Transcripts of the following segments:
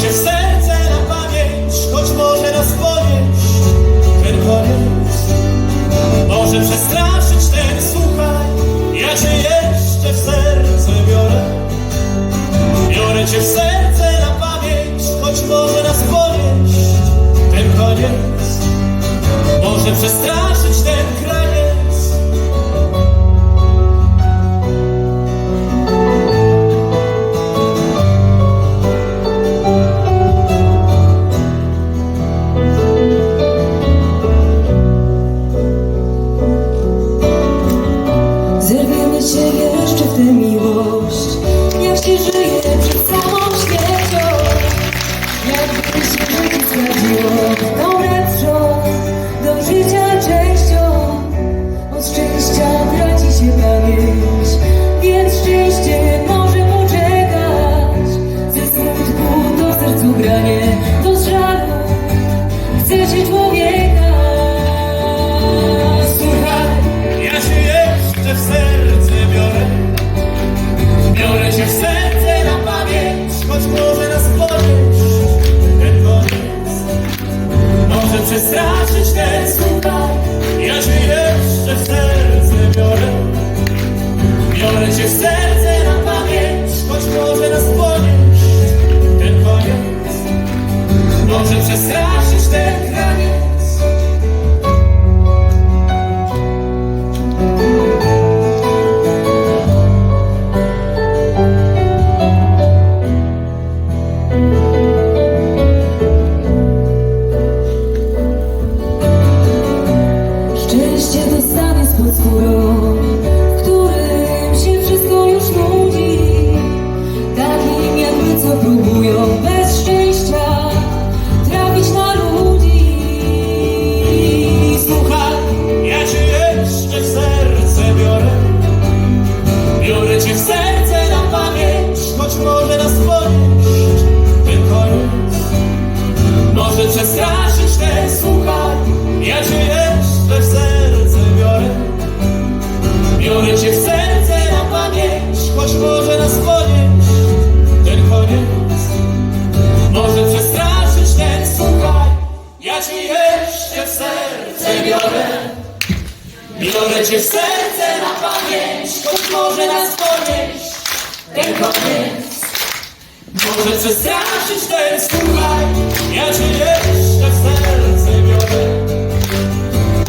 just Szczęście dostanie spod skórą, w którym się wszystko już nudzi. Takim jakby co próbują. biorę. Biorę cię serce na pamięć, choć może nas ponieść ten koniec. Może przestraszyć ten skóraj, ja cię jeszcze w serce biorę.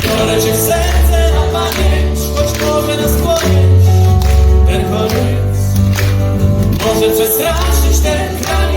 Biorę cię serce na pamięć, choć może nas ponieść ten koniec. Może przestraszyć ten kraj.